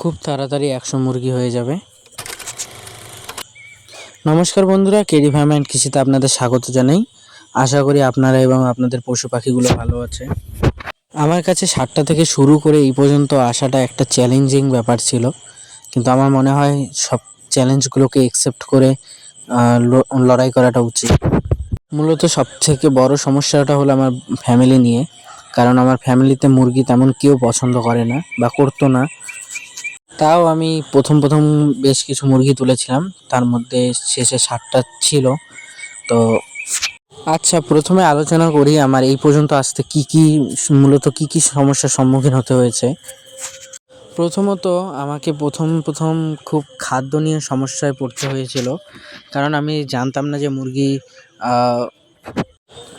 খুব তাড়াতাড়ি একশো মুরগি হয়ে যাবে। নমস্কার বন্ধুরা, কেডি ফার্ম অ্যান্ড কৃষিতে আপনাদের স্বাগত জানাই। আশা করি আপনারা এবং আপনাদের পশু পাখিগুলো ভালো আছে। আমার কাছে ষাটটা থেকে শুরু করে এই পর্যন্ত আসাটা একটা চ্যালেঞ্জিং ব্যাপার ছিল। কিন্তু আমার মনে হয় সব চ্যালেঞ্জগুলোকে একসেপ্ট করে লড়াই করাটা উচিত। মূলত সব থেকে বড় সমস্যাটা হলো আমার ফ্যামিলি নিয়ে। কারণ আমার ফ্যামিলিতে মুরগি তেমন কেউ পছন্দ করে না বা করতো না। তাও আমি প্রথম প্রথম বেশ কিছু মুরগি তুলেছিলাম। তার মধ্যে শেষে ষাটটা ছিল। তো আচ্ছা প্রথমে আলোচনা করি আমার এই পর্যন্ত আসতে কি কি, মূলত কি কি সমস্যার সম্মুখীন হতে হয়েছে। প্রথমত আমাকে প্রথম প্রথম খুব খাদ্য নিয়ে সমস্যায় পড়তে হয়েছিল। কারণ আমি জানতাম না যে মুরগি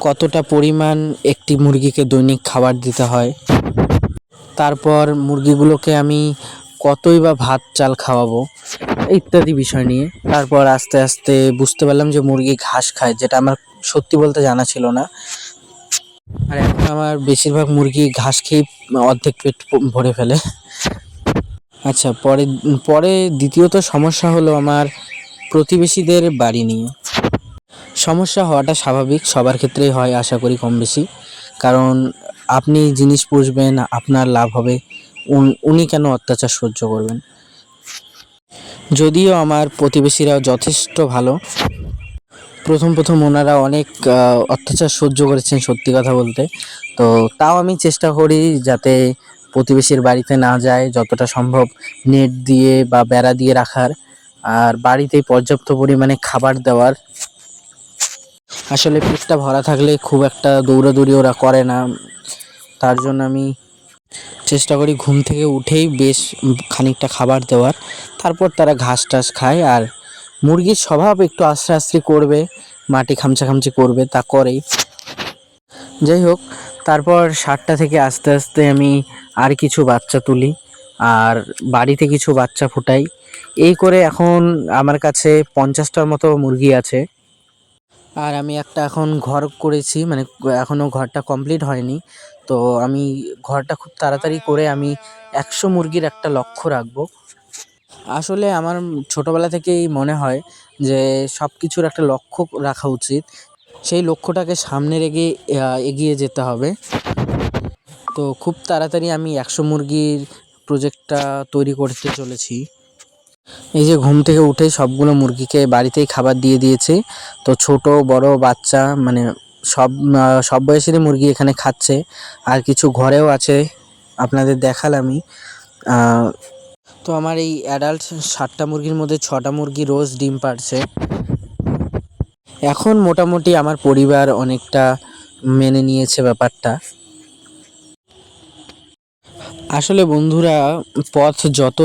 কতটা পরিমাণ একটি মুরগিকে দৈনিক খাবার দিতে হয়। তারপর মুরগিগুলোকে আমি কতই বা ভাত, চাল খাওয়াবো, ইত্যাদি বিষয় নিয়ে। তারপর আস্তে আস্তে বুঝতে পারলাম যে মুরগি ঘাস খায়, যেটা আমার সত্যি বলতে জানা ছিল না। আর এখন আমার বেশিরভাগ মুরগি ঘাস খেয়ে অর্ধেক পেট ভরে ফেলে। আচ্ছা পরে পরে দ্বিতীয়ত সমস্যা হলো আমার প্রতিবেশীদের বাড়ি নিয়ে। সমস্যা হওয়াটা স্বাভাবিক, সবার ক্ষেত্রেই হয়, আশা করি কম বেশি। কারণ আপনি জিনিস পুষবেন, আপনার লাভ হবে। উন- কেন অত্যাচার সহ্য করবেন? যদিও আমার প্রতিবেশীরা যথেষ্ট ভালো। প্রথম প্রথম ওনারা অনেক অত্যাচার সহ্য করেছেন সত্যি কথা বলতে। তো তাও আমি চেষ্টা করি যাতে প্রতিবেশীর বাড়িতে না যায়, যতটা সম্ভব নেট দিয়ে বা বেড়া দিয়ে রাখার। আর বাড়িতেই পর্যাপ্ত পরিমাণে খাবার দেওয়ার। আসলে পেটটা ভরা থাকলে খুব একটা দৌড়াদৌড়ি ওরা করে না। তার জন্য আমি চেষ্টা করি ঘুম থেকে উঠেই বেশ খানিকটা খাবার দেওয়ার। তারপর তারা ঘাস টাস খায় আর মুরগির স্বভাব একটু আস্তে আস্তে করবে, মাটি খামচা খামচি করবে, তা করেই। যাই হোক, তারপর সাতটা থেকে আস্তে আস্তে আমি আর কিছু বাচ্চা তুলি আর বাড়িতে কিছু বাচ্চা ফুটাই। এই করে এখন আমার কাছে পঞ্চাশটার মতো মুরগি আছে। আর আমি একটা এখন ঘর করেছি মানে এখনও ঘরটা কমপ্লিট হয়নি। তো আমি ঘরটা খুব তাড়াতাড়ি করে আমি একশো মুরগির একটা লক্ষ্য রাখব। আসলে আমার ছোটোবেলা থেকেই মনে হয় যে সব কিছুর একটা লক্ষ্য রাখা উচিত। সেই লক্ষ্যটাকে সামনে রেখে এগিয়ে যেতে হবে। তো খুব তাড়াতাড়ি আমি একশো মুরগির প্রজেক্টটা তৈরি করতে চলেছি। এই যে ঘুম থেকে উঠে সবগুলো মুরগিকে বাড়িতেই খাবার দিয়ে দিয়েছি। তো ছোট, বড়, বাচ্চা মানে সব সব বয়সেরই মুরগি এখানে খাচ্ছে। আর কিছু ঘরেও আছে, আপনাদের দেখালামই। তো আমার এই অ্যাডাল্ট ষাটটা মুরগির মধ্যে ছটা মুরগি রোজ ডিম পাড়ছে। এখন মোটামুটি আমার পরিবার অনেকটা মেনে নিয়েছে ব্যাপারটা। আসলে বন্ধুরা, পথ যত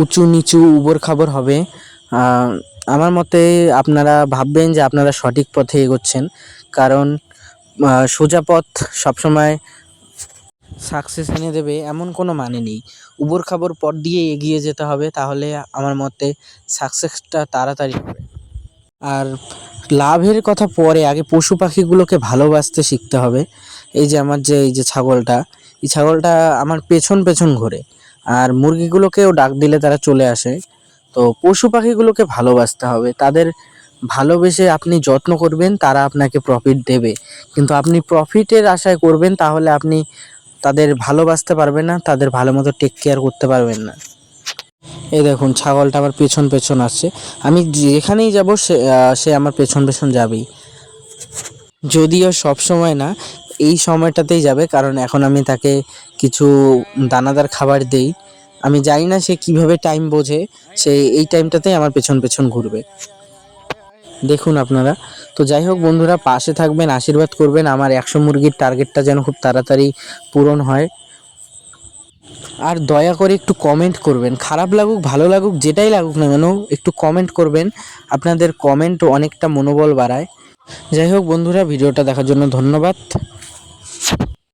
উঁচু নিচু উবর খাবর হবে আমার মতে আপনারা ভাববেন যে আপনারা সঠিক পথে এগোচ্ছেন। কারণ সোজা পথ সবসময় সাকসেস এনে দেবে এমন কোনো মানে নেই। উবর খাবর পথ দিয়ে এগিয়ে যেতে হবে, তাহলে আমার মতে সাকসেসটা তাড়াতাড়ি হবে। আর লাভের কথা পরে আগে পশু পাখিগুলোকে ভালোবাসতে শিখতে হবে। এই যে আমার যে, এই যে ছাগলটা, এই ছাগলটা আমার পেছন পেছন ঘোরে। আর মুরগিগুলোকেও ডাক দিলে তারা চলে আসে। তো পশু পাখিগুলোকে ভালোবাসতে হবে। তাদের ভালোবেসে আপনি যত্ন করবেন, তারা আপনাকে প্রফিট দেবে। কিন্তু আপনি প্রফিটের আশায় করবেন, তাহলে আপনি তাদের ভালোবাসতে পারবেন না, তাদের ভালো মতো টেক কেয়ার করতে পারবেন না। এই দেখুন, ছাগলটা আমার পেছন পেছন আসছে। আমি যেখানেই যাব, সে সে আমার পেছন পেছন যাবেই। যদিও সব সময় না, এই সময়টাতেই যাবে, কারণ এখন আমি তাকে কিছু দানাদার খাবার দেই। আমি জানি না সে কীভাবে টাইম বোঝে, সে এই টাইমটাতেই আমার পেছন পেছন ঘুরবে। দেখুন আপনারা, তো যাই হোক বন্ধুরা, পাশে থাকবেন, আশীর্বাদ করবেন, আমার একশো মুরগির টার্গেটটা যেন খুব তাড়াতাড়ি পূরণ হয়। আর দয়া করে একটু কমেন্ট করবেন, খারাপ লাগুক, ভালো লাগুক, যেটাই লাগুক না কেন, একটু কমেন্ট করবেন, আপনাদের কমেন্ট অনেকটা মনোবল বাড়ায়। যাই হোক বন্ধুরা, ভিডিওটা দেখার জন্য ধন্যবাদ।